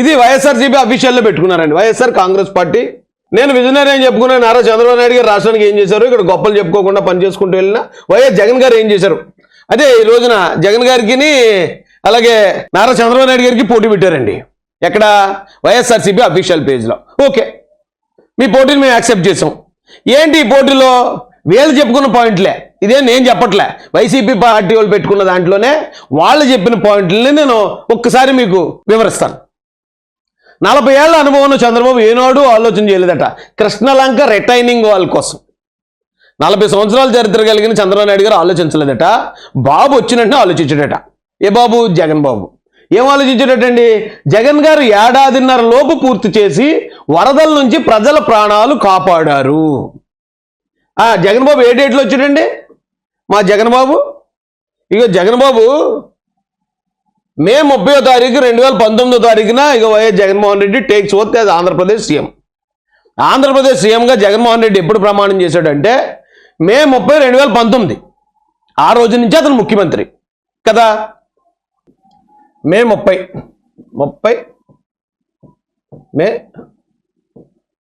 ఇది వైఎస్ఆర్సీపీ అఫీషియల్లో పెట్టుకున్నారండి. వైఎస్ఆర్ కాంగ్రెస్ పార్టీ. నేను విజనరీ అని చెప్పుకున్నాను నారా చంద్రబాబు నాయుడు గారు రాష్ట్రానికి ఏం చేశారు? ఇక్కడ గొప్పలు చెప్పుకోకుండా పని చేసుకుంటూ వెళ్ళిన వైఎస్ జగన్ గారు ఏం చేశారు? అదే ఈ రోజున జగన్ గారికి అలాగే నారా చంద్రబాబు నాయుడు గారికి పోటీ పెట్టారండి. ఎక్కడ? వైఎస్ఆర్సీపీ అఫీషియల్ పేజ్లో. ఓకే. మీ పోటీని మేము యాక్సెప్ట్ చేసాం ఏంటి ఈ పోటీలో? వీళ్ళు చెప్పుకున్న పాయింట్లే. ఇదే నేను చెప్పట్లే. వైసీపీ పార్టీ వాళ్ళు పెట్టుకున్న దాంట్లోనే వాళ్ళు చెప్పిన పాయింట్లని నేను ఒక్కసారి మీకు వివరిస్తాను. నలభై ఏళ్ళ అనుభవం ఉన్న చంద్రబాబు ఏనాడు ఆలోచన చేయలేదట. కృష్ణలంక రిటైనింగ్ వాళ్ళ కోసం. నలభై సంవత్సరాల చరిత్ర కలిగిన చంద్రబాబు నాయుడు గారు ఆలోచించలేదట. బాబు వచ్చినట్టు ఆలోచించాడట. ఏ బాబు? జగన్ బాబు. ఏం ఆలోచించాడటండి? జగన్ గారు ఏడాదిన్నర లోపు పూర్తి చేసి వరదల నుంచి ప్రజల ప్రాణాలు కాపాడారు. జగన్ బాబు ఏ డేట్లో వచ్చాడండి? మా జగన్ బాబు? ఇక జగన్ బాబు మే ముప్పై తారీఖు రెండు వేల పంతొమ్మిదో తారీఖున ఇక YS Jaganmohan Reddy takes oath as Andhra Pradesh CM. Andhra Pradesh సీఎంగా జగన్మోహన్ రెడ్డి ఎప్పుడు ప్రమాణం చేశాడంటే మే ముప్పై రెండు వేల పంతొమ్మిది. ఆ రోజు నుంచి అతను ముఖ్యమంత్రి. కదా? మే ముప్పై. ముప్పై. మే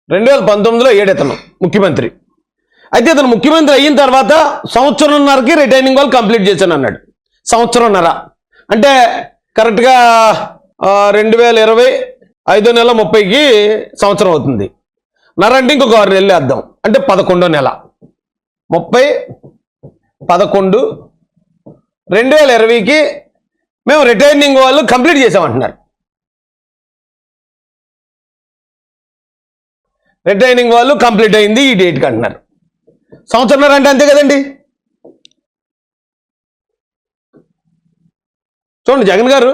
రెండు వేల పంతొమ్మిదిలో ఏడెతను ముఖ్యమంత్రి. అయితే అతను ముఖ్యమంత్రి అయిన తర్వాత సంవత్సరంన్నరకి రిటైనింగ్ వాళ్ళు కంప్లీట్ చేశాను అన్నాడు సంవత్సరంన్నర. అంటే కరెక్ట్గా రెండు వేల ఇరవై ఐదో నెల ముప్పైకి సంవత్సరం అవుతుంది. నర అంటే ఇంకొక ఆరు నెలలు వేద్దాం. అంటే పదకొండో నెల. ముప్పై పదకొండు రెండు వేల ఇరవైకి మేము రిటైర్నింగ్ వాళ్ళు కంప్లీట్ చేసామంటున్నారు. రిటైర్నింగ్ వాళ్ళు కంప్లీట్ అయింది ఈ డేట్కి అంటున్నారు. సంవత్సరంన్నర అంటే అంతే కదండి? చూడండి జగన్ గారు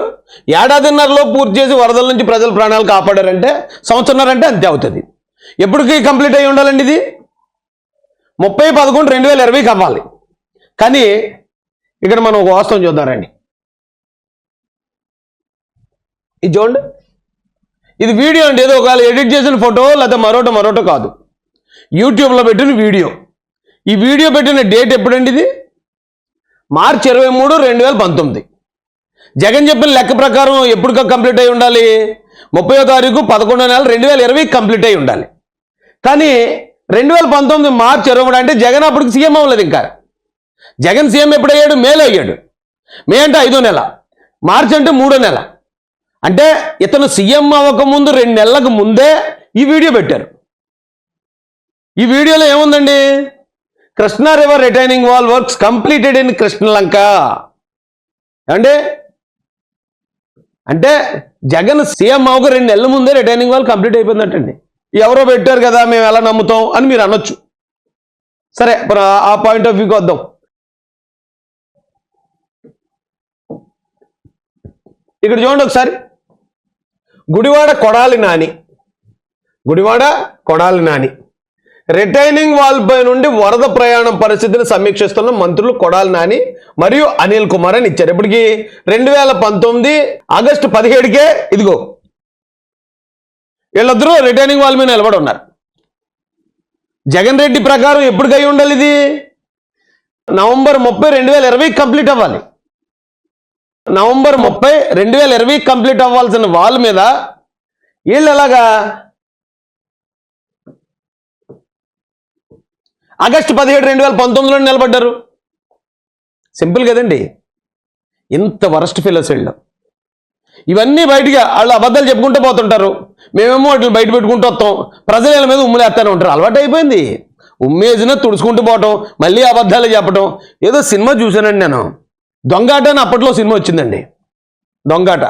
ఏడాదిన్నరలో పూర్తి చేసి వరదల నుంచి ప్రజల ప్రాణాలు కాపాడారంటే సంవత్సరంన్నరంటే అంతే అవుతుంది. ఎప్పటికి కంప్లీట్ అయి ఉండాలండి ఇది? ముప్పై పదకొండు రెండు వేల ఇరవై కావాలి కానీ ఇక్కడ మనం ఒక వాస్తవం చూద్దామండి ఇది చూడండి. ఇది వీడియో అండి. ఏదో ఒకవేళ ఎడిట్ చేసిన ఫోటో లేదా మరోటో మరోటో కాదు. యూట్యూబ్లో పెట్టిన వీడియో. ఈ వీడియో పెట్టిన డేట్ ఎప్పుడండి ఇది? మార్చి ఇరవై మూడు రెండు వేల పంతొమ్మిది. జగన్ చెప్పిన లెక్క ప్రకారం ఎప్పుడు కంప్లీట్ అయి ఉండాలి? ముప్పయో తారీఖు పదకొండో నెల రెండు వేల ఇరవై కంప్లీట్ అయి ఉండాలి. కానీ రెండు వేల పంతొమ్మిది మార్చి ఇరవై మూడు అంటే జగన్ అప్పటికి సీఎం అవ్వలేదు ఇంకా. జగన్ సీఎం ఎప్పుడయ్యాడు మేలో అయ్యాడు. మే అంటే ఐదో నెల. మార్చి అంటే మూడో నెల. అంటే ఇతను సీఎం అవ్వకముందు రెండు నెలలకు ముందే ఈ వీడియో పెట్టారు. ఈ వీడియోలో ఏముందండి? Krishna river retaining wall works completed in Krishnalanka. అంటే అంటే జగన్ సీఎం అవ్వక రెండు నెలల ముందే రిటైనింగ్ వాళ్ళు కంప్లీట్ అయిపోయిందంటండి. ఎవరో పెట్టారు కదా మేము ఎలా నమ్ముతాం అని మీరు అనొచ్చు. సరే ఆ- ఆ పాయింట్ ఆఫ్ వ్యూకి వద్దాం. ఇక్కడ చూడండి ఒకసారి. గుడివాడ కొడాలి నాని. గుడివాడ కొడాలి నాని. రిటైనింగ్ వాల్పై నుండి వరద ప్రయాణం పరిస్థితిని సమీక్షిస్తున్న మంత్రులు కొడాలి నాని మరియు అనిల్ కుమార్ అని ఇచ్చారు. ఇప్పటికి రెండు వేల పంతొమ్మిది ఆగస్టు పదిహేడుకే ఇదిగో వీళ్ళిద్దరూ రిటైనింగ్ వాల్ మీద నిలబడి ఉన్నారు. జగన్ రెడ్డి ప్రకారం ఎప్పుడు ఉండాలి ఇది? నవంబర్ ముప్పై రెండు వేల ఇరవై కంప్లీట్ అవ్వాలి. నవంబర్ ముప్పై రెండు వేల ఇరవై కంప్లీట్ అవ్వాల్సిన వాల్ మీద వీళ్ళు ఎలాగా ఆగస్టు పదిహేడు రెండు వేల పంతొమ్మిదిలో నిలబడ్డారు. సింపుల్ కదండి. ఇంత వరస్ట్ ఫిల్లర్స్ వెళ్ళడం ఇవన్నీ బయటగా వాళ్ళు అబద్ధాలు చెప్పుకుంటూ పోతుంటారు. మేమేమో వాటిని బయట పెట్టుకుంటూ వస్తాం. ప్రజలు వీళ్ళ మీద ఉమ్ములేస్తూనే ఉంటారు. అలవాటు అయిపోయింది. ఉమ్మేసిన తుడుచుకుంటూ పోవటం మళ్ళీ అబద్ధాలు చెప్పటం. ఏదో సినిమా చూశానండి నేను. దొంగాట అని అప్పట్లో సినిమా వచ్చిందండి. దొంగాట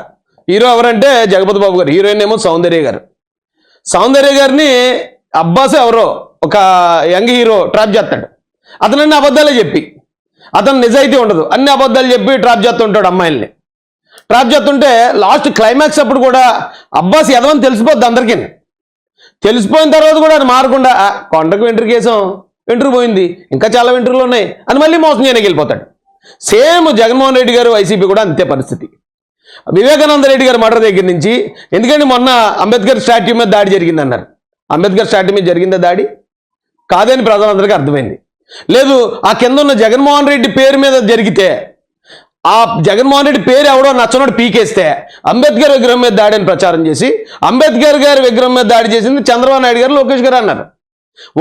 హీరో ఎవరంటే జగపతి బాబు గారు. హీరోయిన్ ఏమో సౌందర్య గారు. సౌందర్య గారిని అబ్బాస్ ఎవరో? ఒక యంగ్ హీరో ట్రాప్ చేస్తాడు. అతను అన్ని అబద్ధాలే చెప్పి. అతను నిజాయితీ ఉండదు. అన్ని అబద్ధాలు చెప్పి ట్రాప్ చేస్తుంటాడు అమ్మాయిల్ని. ట్రాప్ చేస్తుంటే లాస్ట్ క్లైమాక్స్ అప్పుడు కూడా అబ్బాస్ ఎదవని తెలిసిపోద్ది అందరికీ. తెలిసిపోయిన తర్వాత కూడా అది మారకుండా కొండకు వెంట్రుక వేసాం వెంట్రు పోయింది. ఇంకా చాలా వెంట్రుకలు ఉన్నాయి. అని మళ్ళీ మోసం చేయడానికి వెళ్ళిపోతాడు. సేమ్ జగన్మోహన్ రెడ్డి గారు వైసీపీ కూడా అంతే పరిస్థితి. వివేకానంద రెడ్డి గారి మర్డర్ దగ్గర నుంచి ఎందుకంటే మొన్న అంబేద్కర్ స్టాట్యూ మీద దాడి జరిగింది అన్నారు అంబేద్కర్ స్టాట్యూ మీద జరిగిందా దాడి? కాదని ప్రజలందరికీ అర్థమైంది. లేదు ఆ కింద ఉన్న జగన్మోహన్ రెడ్డి పేరు మీద జరిగితే ఆ జగన్మోహన్ రెడ్డి పేరు ఎవడో నచ్చనోడు పీకేస్తే అంబేద్కర్ విగ్రహం మీద దాడి అని ప్రచారం చేసి అంబేద్కర్ గారి విగ్రహం మీద దాడి చేసింది చంద్రబాబు నాయుడు గారు లోకేష్ గారు అన్నారు.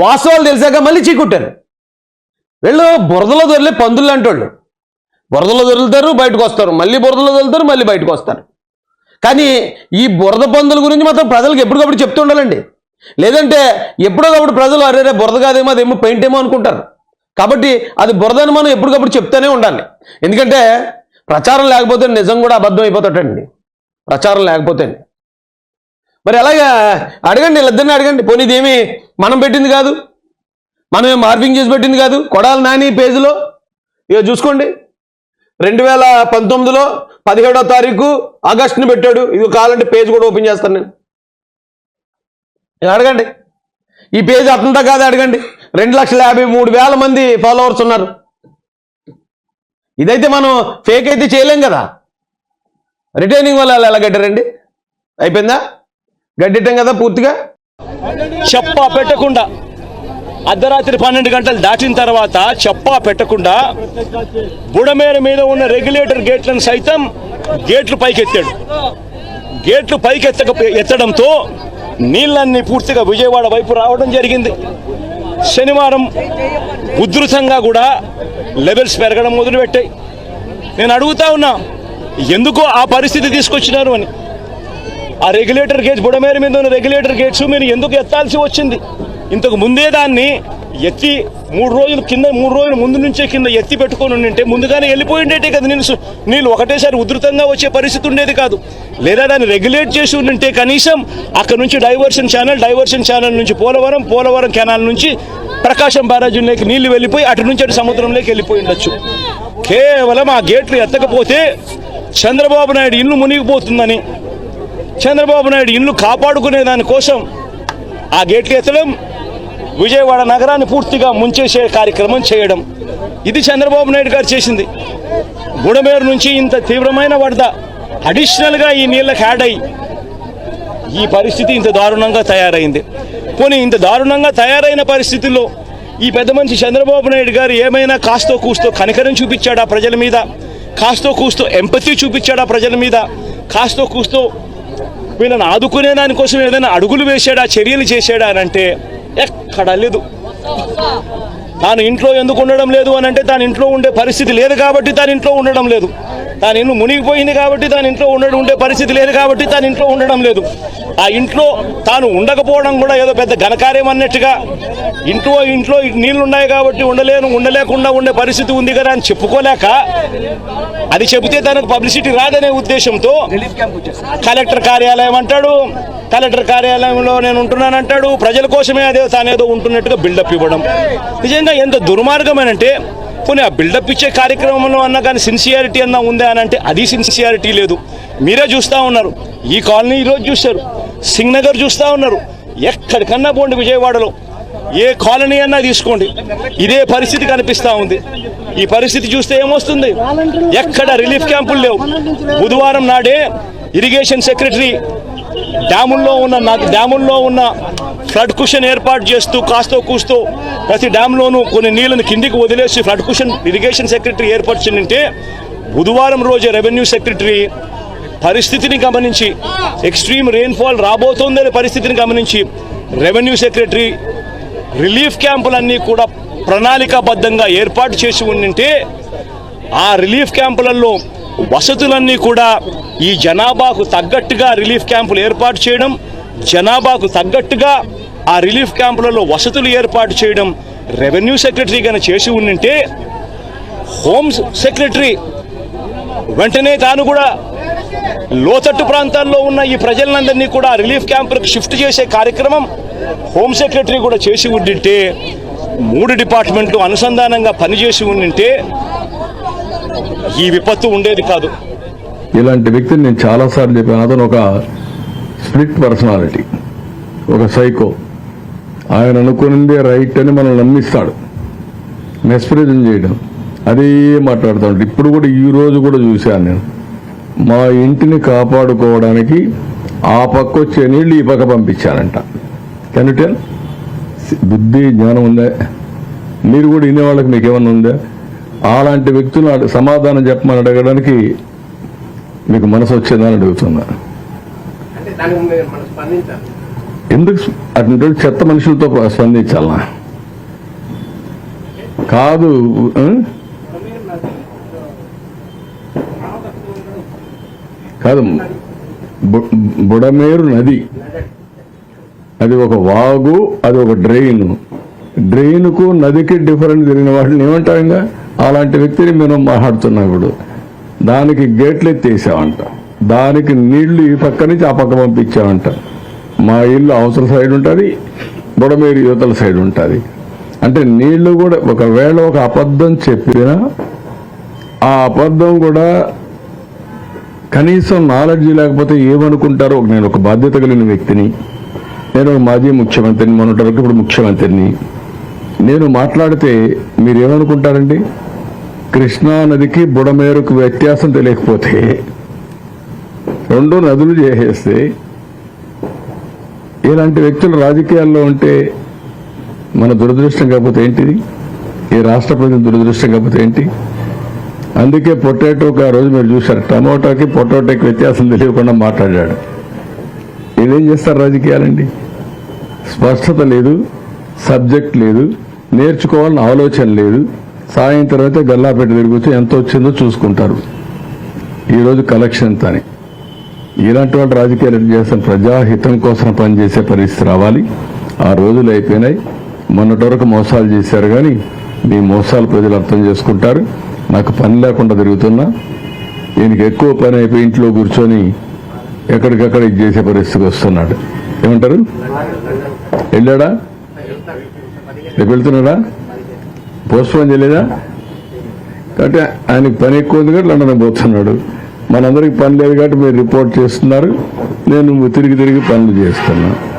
వాస్తవాలు తెలిసాక మళ్ళీ చీకుట్టారు. వీళ్ళు బురదలో దొరిలే పందులు అంటోళ్ళు బురదలో దొరులుతారు బయటకు వస్తారు. మళ్ళీ బురదలో దొరులుతారు మళ్ళీ బయటకు వస్తారు. కానీ ఈ బురద పందుల గురించి మాత్రం ప్రజలకు ఎప్పటికప్పుడు చెప్తూ లేదంటే లేదంటే ఎప్పుడోకప్పుడు ప్రజలు అరే రే బురద కాదేమో అదేమో పెయింట్ ఏమో అనుకుంటారు. కాబట్టి అది బురదని మనం ఎప్పటికప్పుడు చెప్తూనే ఉండాలి. ఎందుకంటే ప్రచారం లేకపోతే నిజం కూడా అబద్ధం అయిపోతాటండి ప్రచారం లేకపోతే. మరి అలాగా అడగండి వీళ్ళిద్దరిని అడగండి. పోనీ ఇదేమి మనం పెట్టింది కాదు. మనం మార్పింగ్ చేసి పెట్టింది కాదు. కొడాల నాని పేజీలో ఇక చూసుకోండి. రెండు వేల పంతొమ్మిదిలో పదిహేడో తారీఖు ఆగస్టుని పెట్టాడు. ఇది కావాలంటే పేజ్ కూడా ఓపెన్ చేస్తాను నేను. అడగండి. ఈ పేజ్ అతంతా కాదు అడగండి. రెండు లక్షల యాభై మూడు వేల మంది ఫాలోవర్స్ ఉన్నారు. ఇదైతే మనం ఫేక్ అయితే చేయలేం కదా. రిటైనింగ్ వల్ల ఎలా గడ్డారండి? అయిపోయిందా? గడ్డిట్టం కదా పూర్తిగా? చెప్పా పెట్టకుండా అర్ధరాత్రి పన్నెండు గంటలు దాటిన తర్వాత చెప్పా పెట్టకుండా బుడమేర మీద ఉన్న రెగ్యులేటర్ గేట్లను సైతం గేట్లు పైకెత్తాడు. గేట్లు పైకెత్తక ఎత్తడంతో నీళ్ళన్నీ పూర్తిగా విజయవాడ వైపు రావడం జరిగింది. శనివారం ఉధృతంగా కూడా లెవెల్స్ పెరగడం మొదలుపెట్టాయి. నేను అడుగుతా ఉన్నా ఎందుకు ఆ పరిస్థితి తీసుకొచ్చినారు అని? ఆ రెగ్యులేటర్ గేట్స్ బుడమేరు మీద ఉన్న రెగ్యులేటర్ గేట్స్ మీరు ఎందుకు ఎత్తాల్సి వచ్చింది? ఇంతకు ముందే దాన్ని ఎత్తి మూడు రోజులు కింద మూడు రోజులు ముందు నుంచే కింద ఎత్తి పెట్టుకొని ఉండింటే ముందుగానే వెళ్ళిపోయి ఉండేటే కదా నేను నీళ్ళు ఒకటేసారి ఉధృతంగా వచ్చే పరిస్థితి ఉండేది కాదు. లేదా దాన్ని రెగ్యులేట్ చేసి ఉండింటే కనీసం అక్కడ నుంచి డైవర్షన్ ఛానల్ డైవర్షన్ ఛానల్ నుంచి పోలవరం పోలవరం కెనాల్ నుంచి ప్రకాశం బ్యారాజుల్లోకి నీళ్ళు వెళ్ళిపోయి అటు నుంచి అటు సముద్రంలోకి వెళ్ళిపోయి ఉండొచ్చు. కేవలం ఆ గేట్లు ఎత్తకపోతే చంద్రబాబు నాయుడు ఇల్లు మునిగిపోతుందని చంద్రబాబు నాయుడు ఇల్లు కాపాడుకునే దానికోసం ఆ గేట్లు ఎత్తడం విజయవాడ నగరాన్ని పూర్తిగా ముంచేసే కార్యక్రమం చేయడం. ఇది చంద్రబాబు నాయుడు గారు చేసింది. గుడమేరు నుంచి ఇంత తీవ్రమైన వరద అడిషనల్గా ఈ నీళ్ళకి యాడ్ అయ్యి ఈ పరిస్థితి ఇంత దారుణంగా తయారైంది. పోనీ ఇంత దారుణంగా తయారైన పరిస్థితుల్లో ఈ పెద్ద మనిషి చంద్రబాబు నాయుడు గారు ఏమైనా కాస్తో కూస్తో కనికరం చూపించాడా ప్రజల మీద? కాస్తో కూస్తో ఎంపతి చూపించాడా ప్రజల మీద? కాస్తో కూస్తో వీళ్ళని ఆదుకునే దానికోసం ఏదైనా అడుగులు వేశాడా చర్యలు చేశాడా అని అంటే ఎక్కడా లేదు తాను ఇంట్లో ఎందుకు ఉండడం లేదు అని అంటే తాను ఇంట్లో ఉండే పరిస్థితి లేదు కాబట్టి తాను ఇంట్లో ఉండడం లేదు. తాను ఇల్లు మునిగిపోయింది కాబట్టి తాను ఇంట్లో ఉండడం ఉండే పరిస్థితి లేదు కాబట్టి తాను ఇంట్లో ఉండడం లేదు. ఆ ఇంట్లో తాను ఉండకపోవడం కూడా ఏదో పెద్ద ఘనకార్యం అన్నట్టుగా ఇంట్లో ఇంట్లో నీళ్ళు ఉన్నాయి కాబట్టి ఉండలేను ఉండలేకుండా ఉండే పరిస్థితి ఉంది కదా అని చెప్పుకోలేక అది చెబితే తనకు పబ్లిసిటీ రాదనే ఉద్దేశంతో కలెక్టర్ కార్యాలయం అంటాడు. కలెక్టర్ కార్యాలయంలో నేను ఉంటున్నానంటాడు. ప్రజల కోసమే అదే తానేదో ఉంటున్నట్టుగా బిల్డప్ ఇవ్వడం. నిజంగా ఎంత దుర్మార్గమేనంటే పోనీ ఆ బిల్డప్ ఇచ్చే కార్యక్రమంలో అన్నా కానీ సిన్సియారిటీ అన్నా ఉందా? అని అంటే అది సిన్సియారిటీ లేదు. మీరే చూస్తూ ఉన్నారు. ఈ కాలనీ ఈరోజు చూశారు. సింగ్నగర్ చూస్తూ ఉన్నారు. ఎక్కడికన్నా పోండి విజయవాడలో. ఏ కాలనీ అన్నా తీసుకోండి. ఇదే పరిస్థితి కనిపిస్తా ఉంది. ఈ పరిస్థితి చూస్తే ఏమొస్తుంది? ఎక్కడ రిలీఫ్ క్యాంపులు లేవు. బుధవారం నాడే ఇరిగేషన్ సెక్రటరీ డ్యాముల్లో ఉన్న నా- డ్యాముల్లో ఉన్న ఫ్లడ్ కుషన్ ఏర్పాటు చేస్తూ కాస్తో కూస్తూ ప్రతి డ్యాంలోనూ కొన్ని నీళ్ళను కిందికి వదిలేసి ఫ్లడ్ కుషన్ ఇరిగేషన్ సెక్రటరీ ఏర్పరిచిందంటే బుధవారం రోజు రెవెన్యూ సెక్రటరీ పరిస్థితిని గమనించి ఎక్స్ట్రీమ్ రెయిన్ఫాల్ రాబోతోందనే పరిస్థితిని గమనించి రెవెన్యూ సెక్రటరీ రిలీఫ్ క్యాంపులన్నీ కూడా ప్రణాళికాబద్ధంగా ఏర్పాటు చేసి ఉండింటే ఆ రిలీఫ్ క్యాంపులలో వసతులన్నీ కూడా ఈ జనాభాకు తగ్గట్టుగా రిలీఫ్ క్యాంపులు ఏర్పాటు చేయడం జనాభాకు తగ్గట్టుగా ఆ రిలీఫ్ క్యాంపులలో వసతులు ఏర్పాటు చేయడం రెవెన్యూ సెక్రటరీ కనుక చేసి ఉండింటే హోమ్ సెక్రటరీ వెంటనే తాను కూడా లోతట్టు ప్రాంతాల్లో ఉన్న ఈ ప్రజలందరినీ కూడా రిలీఫ్ క్యాంపులకు షిఫ్ట్ చేసే కార్యక్రమం హోమ్ సెక్రటరీ కూడా చేసి ఉండింటే మూడు డిపార్ట్మెంట్లు అనుసంధానంగా పనిచేసి ఉండింటే ఈ విపత్తు ఉండేది కాదు. ఇలాంటి వ్యక్తిని నేను చాలాసార్లు చెప్పాను. అతను ఒక స్ప్లిట్ పర్సనాలిటీ ఒక సైకో. ఆయన అనుకున్నదే రైట్ అని మనం నమ్మిస్తాడు. మెస్ప్రిజన్ చేయడం అదే మాట్లాడుతాడు ఇప్పుడు కూడా ఈ రోజు కూడా చూశాను నేను. మా ఇంటిని కాపాడుకోవడానికి ఆ పక్క వచ్చే నీళ్ళు ఈ పక్క పంపించానంట కెన్ బుద్ధి జ్ఞానం ఉందా? మీరు కూడా వినే వాళ్ళకి మీకు ఏమన్నా ఉందా? అలాంటి వ్యక్తులు సమాధానం చెప్పమని అడగడానికి మీకు మనసు వచ్చేదని అడుగుతున్నా. స్పందించాలి. ఎందుకు అటువంటి చెత్త మనుషులతో స్పందించాలనా కాదు? కాదు బుడమేరు నది. అది ఒక వాగు అది ఒక డ్రైన్. డ్రైన్కు నదికి డిఫరెంట్ జరిగిన వాటిని ఏమంటాం ఇంకా? అలాంటి వ్యక్తిని మనం మాట్లాడుతున్నాం ఇప్పుడు దానికి గేట్లు ఎత్తేసామంట దానికి నీళ్ళు ఈ పక్క నుంచి ఆ పక్క పంపించామంట. మా ఇల్లు అవసర సైడ్ ఉంటుంది బుడమేరు యువతల సైడ్ ఉంటుంది. అంటే నీళ్ళు కూడా ఒకవేళ ఒక అబద్ధం చెప్పినా ఆ అబద్ధం కూడా కనీసం నాలెడ్జ్ లేకపోతే ఏమనుకుంటారో నేను ఒక బాధ్యత కలిగిన వ్యక్తిని నేను ఒక మాజీ ముఖ్యమంత్రిని మొన్నటి వరకు ఇప్పుడు ముఖ్యమంత్రిని. నేను మాట్లాడితే మీరు కృష్ణానదికి బుడమేరుకు వ్యత్యాసం తెలియకపోతే రెండు నదులు చేసేస్తే ఇలాంటి వ్యక్తులు రాజకీయాల్లో ఉంటే మన దురదృష్టం కాకపోతే ఏంటిది? ఈ రాష్ట్ర ప్రజల దురదృష్టం కాకపోతే ఏంటి? అందుకే పొటాటోకి ఆ రోజు మీరు చూశారు. టమోటాకి పొటాటోకి వ్యత్యాసం తెలియకుండా మాట్లాడాడు. ఇదేం చేస్తారు రాజకీయాలండి? స్పష్టత లేదు సబ్జెక్ట్ లేదు నేర్చుకోవాలని ఆలోచన లేదు సాయంత్రం అయితే గల్లాపెట్టి తిరిగి ఎంత వచ్చిందో చూసుకుంటారు. ఈరోజు కలెక్షన్ ఎంత అని ఇలాంటి వాళ్ళు రాజకీయాలు ఎట్లా చేస్తాం ప్రజాహితం కోసం పనిచేసే పరిస్థితి రావాలి. ఆ రోజులు అయిపోయినాయి. మొన్నటి వరకు మోసాలు చేశారు కానీ మీ మోసాలు ప్రజలు అర్థం చేసుకుంటారు. నాకు పని లేకుండా తిరుగుతున్నా. దీనికి ఎక్కువ పని అయిపోయి ఇంట్లో కూర్చొని ఎక్కడికక్కడ ఇది చేసే పరిస్థితికి వస్తున్నాడు. ఏమంటారు? వెళ్ళాడా? రేపు వెళ్తున్నాడా? పోస్ట్పోన్ చేయలేదా? కాబట్టి ఆయనకి పని ఎక్కువ ఉంది కాబట్టి లండన్ పోతున్నాడు. మనందరికి పని లేదు కాబట్టి మీరు రిపోర్ట్ చేస్తున్నారు. నేను తిరిగి తిరిగి పనులు చేస్తున్నాను